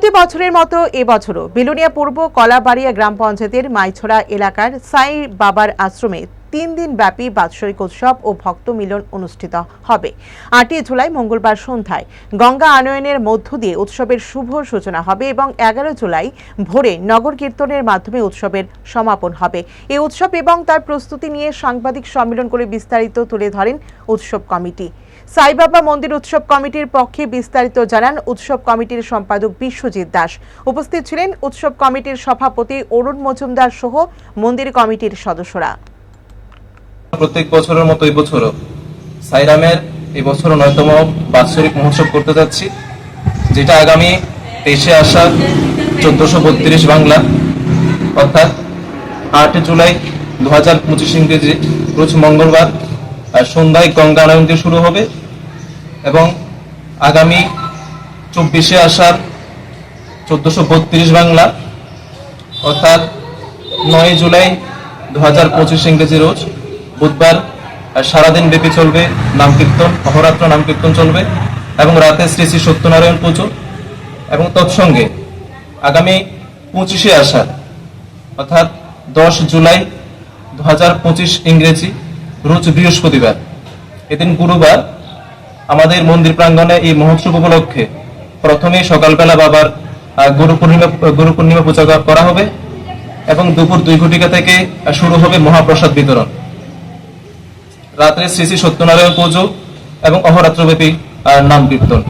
প্রতি বছরের মতো এবছরও বিলুনিয়া পূর্ব কলাবাড়িয়া গ্রাম পঞ্চায়েতের মাইছড়া এলাকার সাই বাবার আশ্রমে তিন দিন ব্যাপী বাৎসরিক উৎসব ও ভক্ত মিলন অনুষ্ঠিত হবে। আটই জুলাই মঙ্গলবার সন্ধ্যায় গঙ্গা আনয়নের মধ্য দিয়ে উৎসবের শুভ সূচনা হবে এবং এগারো জুলাই ভোরে নগর কীর্তনের মাধ্যমে উৎসবের সমাপন হবে। এই উৎসব এবং তার প্রস্তুতি নিয়ে সাংবাদিক সম্মেলন করে বিস্তারিত তুলে ধরেন উৎসব কমিটি। সাইবাবা মন্দির উৎসব কমিটির পক্ষে বিস্তারিত জানান উৎসব কমিটির সম্পাদক বিশ্বজিৎ দাস। উপস্থিত ছিলেন উৎসব কমিটির সভাপতি অরুণ মজুমদার সহ মন্দির কমিটির সদস্যরা। প্রত্যেক বছরের মতো এই বছরও সাইরামের এই বছর নয়তম বাৎসরিক মহোৎসব করতে যাচ্ছি, যেটা আগামী তেইশে আষাঢ় চোদ্দশো বত্রিশ বাংলা, অর্থাৎ আট জুলাই দু হাজার পঁচিশ ইংরেজি, রোজ মঙ্গলবার সন্ধ্যায় গঙ্গা নয়ন দিয়ে শুরু হবে এবং আগামী চব্বিশে আষাঢ় চোদ্দশো বত্রিশ বাংলা, অর্থাৎ নয় জুলাই দু হাজার পঁচিশ ইংরেজি রোজ, বুধবার সারাদিন ব্যাপী চলবে নাম কীর্তন, অহরাত্র নাম কীর্তন চলবে এবং রাতে শ্রী শ্রী সত্যনারায়ণ পুজো এবং তৎসঙ্গে আগামী পঁচিশে আষাঢ়, অর্থাৎ দশ জুলাই দু হাজার পঁচিশ ইংরেজি রোজ বৃহস্পতিবার। এদিন গুরুবার আমাদের মন্দির প্রাঙ্গনে এই মহোৎসব উপলক্ষে প্রথমে সকালবেলা বাবার গুরু পূর্ণিমা গুরু পূর্ণিমা পূজা করা হবে এবং দুপুর দুই ঘটিকা থেকে শুরু হবে মহাপ্রসাদ বিতরণ। রাত্রে শ্রী শ্রী সত্যনারায়ণ পুজো এবং অহরাত্রব্যাপী নাম কীর্তন।